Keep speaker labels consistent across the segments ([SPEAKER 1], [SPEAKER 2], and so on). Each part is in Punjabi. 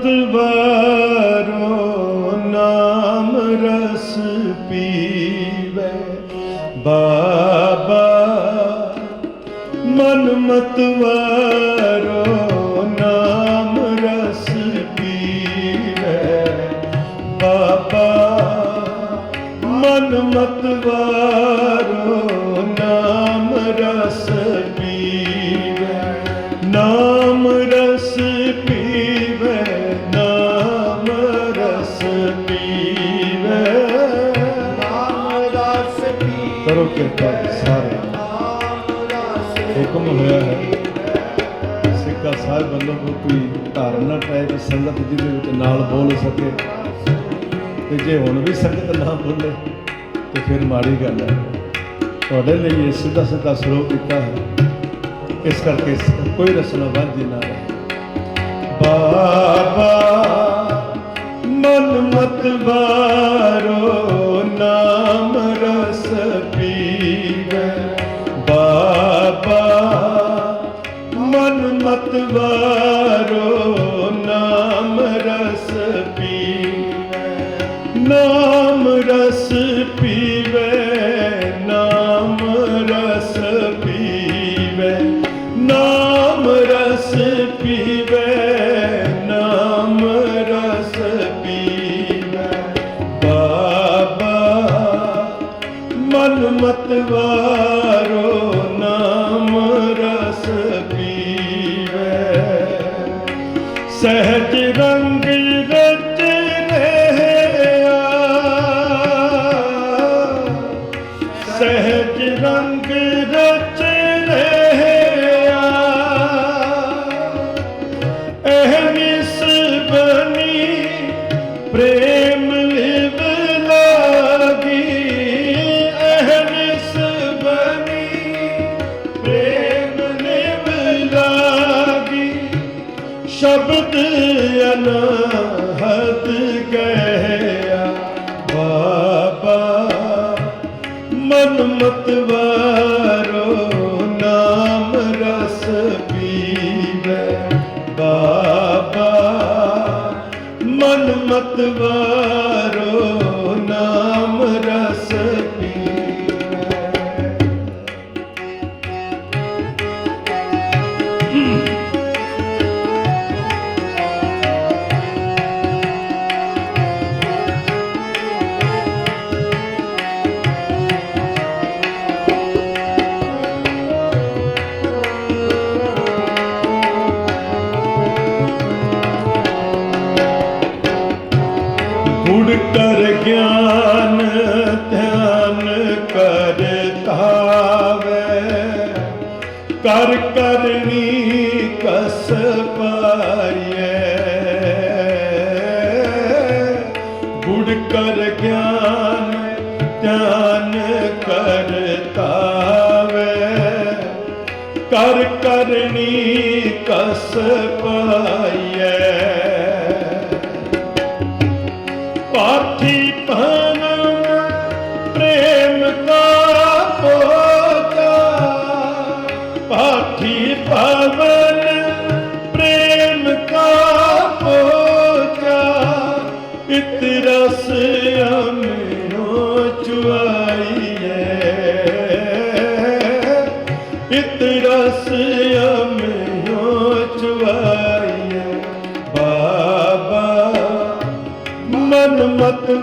[SPEAKER 1] ਮਤਵਾਰੋ ਨਾਮ ਰਸ ਪੀਵੇ। ਬਾਬਾ, ਮਨ ਮਤਵਾਰੋ ਨਾਮ ਰਸ ਪੀਵੇ। ਬਾਬਾ, ਮਨ ਮਤਵਾਰੋ ਨਾਮ ਰਸ ਕਿਰਪਾ ਸਾਰੇ ਹੁਕਮ ਹੋਇਆ ਹੈ। ਸਿੱਕਾ ਸਾਹਿਬ ਵੱਲੋਂ ਕੋਈ ਧਾਰਨਾ ਟਾਈਪ ਸੰਗਤ ਜਿਹਦੇ ਵਿੱਚ ਨਾਲ ਬੋਲ ਸਕੇ ਤੇ ਜੇ ਹੁਣ ਵੀ ਸੰਗਤ ਨਾ ਬੋਲੇ, ਤੇ ਫਿਰ ਮਾੜੀ ਗੱਲ ਹੈ। ਤੁਹਾਡੇ ਲਈ ਇਹ ਸਿੱਧਾ ਸਿੱਧਾ ਸਰੋਵ ਕੀਤਾ ਹੈ। ਇਸ ਕਰਕੇ ਕੋਈ ਰਸਨਾ ਵਾਂਝੀ ਨਾ ਰਹੇ। ਬਾਬਾ, ਮਨ ਮਤ ਵਾਰੋ ਨਾਮ ਮਨ ਮਨ ਕਰ ਕਰਨੀ ਕਸ ਪਾਈਏ ਗੁੜ ਕਰ ਗਿਆਨ ਧਿਆਨ ਕਰਤਾਵੇ ਕਰ ਕਰਨੀ ਕਸ ਪਾਈ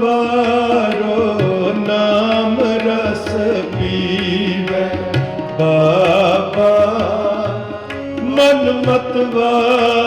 [SPEAKER 1] ਮਨ ਨਾਮ ਰਸ ਪੀਵੇ। ਬਾਬਾ ਮਨ ਮਤ ਵਾਰੋ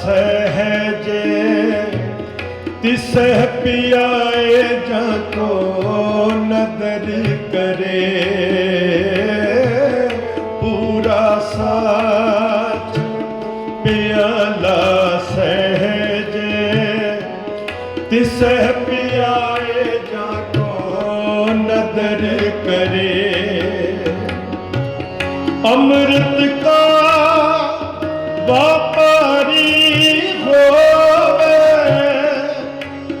[SPEAKER 1] सहजे तिस पियाए जाको नदरी करे। पूरा साथ पियाला सहजे तिस पियाए जाको नदर करे। अमृत का बाप ਹੋਵੇ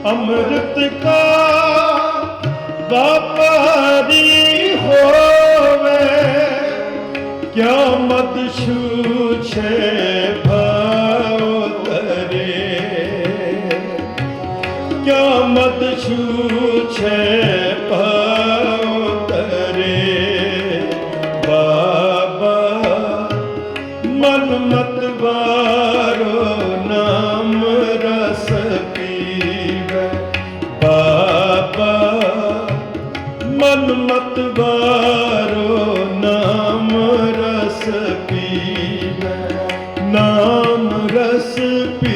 [SPEAKER 1] ਅੰਮ੍ਰਿਤ ਹੋਵੇ ਕਿਉ ਮਤ ਛੂਛੇ ਭਾਉ 了是。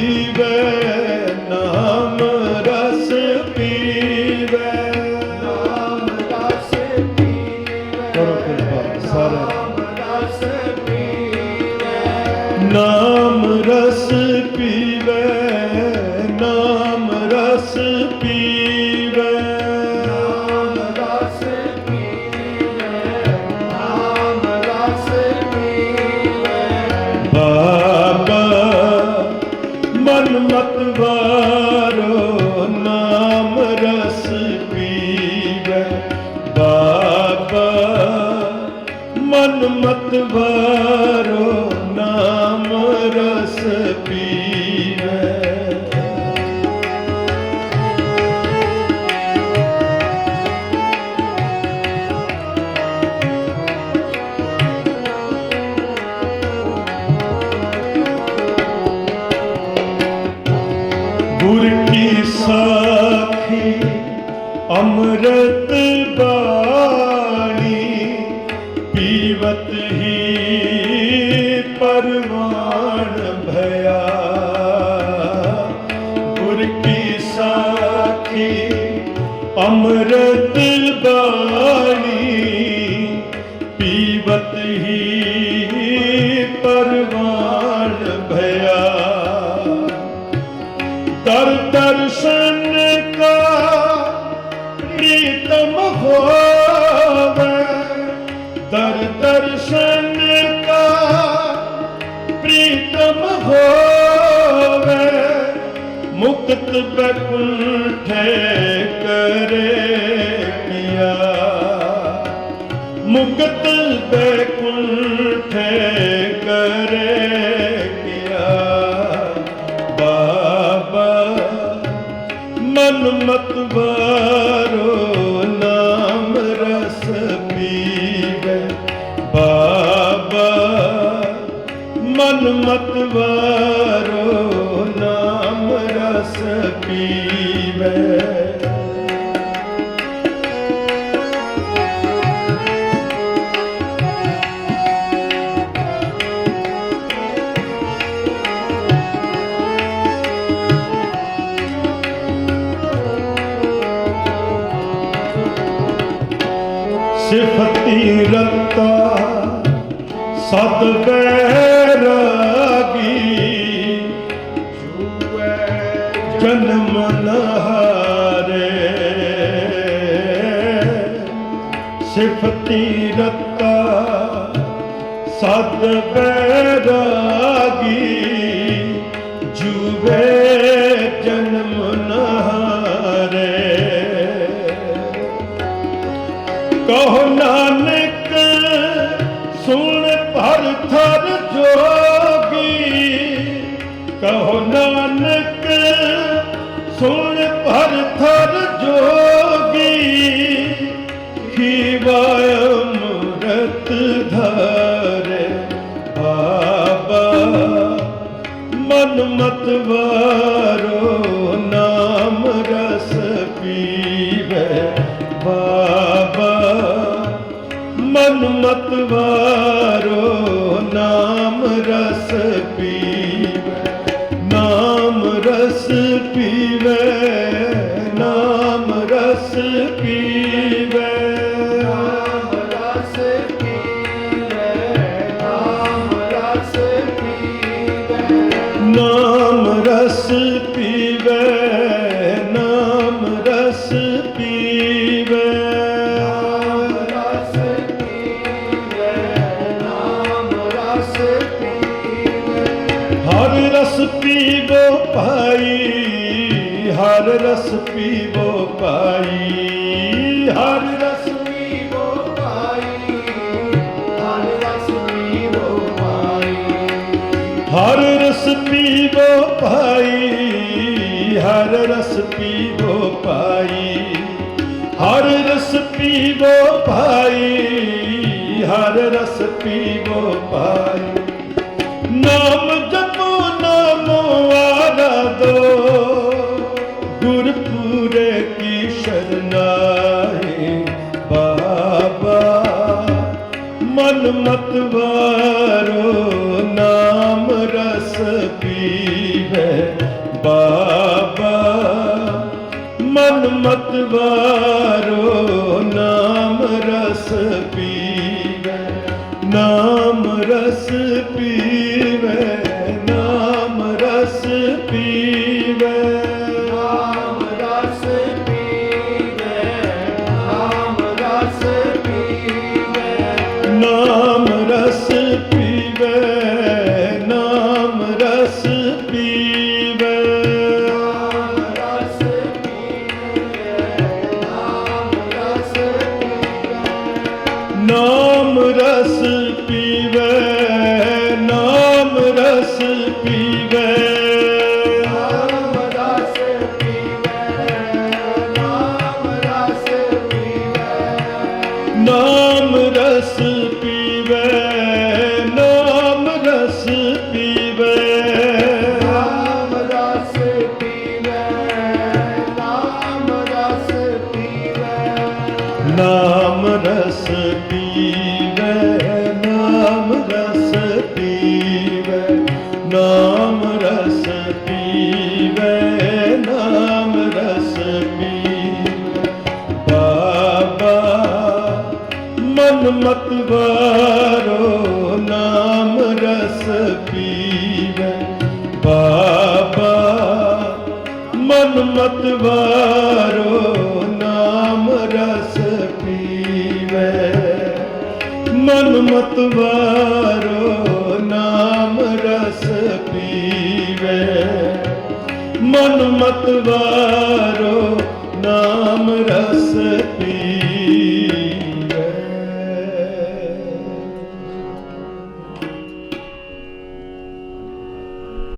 [SPEAKER 1] ਦਰ ਦਰਸ਼ਨ ਪ੍ਰੀਤਮ ਹੋਵੇ, ਮੁਕਤ ਬੈਕੁੰਠੇ
[SPEAKER 2] ਕਰੇ
[SPEAKER 1] ਪਿਆ। ਮੁਕਤ ਬੈਕੁੰਠੇ ਕਰੇ ਬਾਬਾ, ਮਨ ਮਤ ਵਾਰੋ ਵਾਰੋ ਨਾਮ ਰਸ ਪੀਵੇ। ਸਿਫਤੀ ਰਤਾ ਸਦ ਬੈਰਾਗੀ ਜਨਮ ਨਹਾਰੇ ਸਿਫਤੀ ਰਤਾ ਸਦ ਬੈਰਾਗੀ ਜੂਵੇ ਜਨਮ ਨਹਾਰੇ ਕਹੋ ਨਾਨਕ ਸੁਣ ਭਰ ਥਰ ਜੋਗੀ, ਖੀਵਾ ਅੰਮ੍ਰਿਤ ਧਾਰੇ ਬਾਬਾ। ਮਨ ਮਤ ਵਾਰੋ ਨਾਮ ਰਸ ਪੀਵੇ ਬਾਬਾ। ਮਨ ਮਤ ਵਾਰੋ ਨਾਮ ਰਸ ਪੀ ਭਾਈ, ਹਰ ਰਸ ਪੀਵੋ ਭਾਈ। ਹਰ
[SPEAKER 3] ਰਸ ਪੀਵੋ ਭਾਈ, ਹਰ ਰਸ ਪੀਵੋ ਭਾਈ।
[SPEAKER 1] ਹਰ ਰਸ ਪੀਵੋ ਭਾਈ, ਹਰ ਰਸ ਪੀਵੋ ਭਾਈ। ਹਰ ਰਸ ਪੀਵੋ ਭਾਈ, ਹਰ ਰਸ ਪੀਵੋ ਭਾਈ। ਨਾ ਮਤਵਾਰੋ ਨਾਮ ਰਸ ਪੀਵੇ ਮਨ ਮਤਵਾਰੋ ਨਾਮ ਰਸ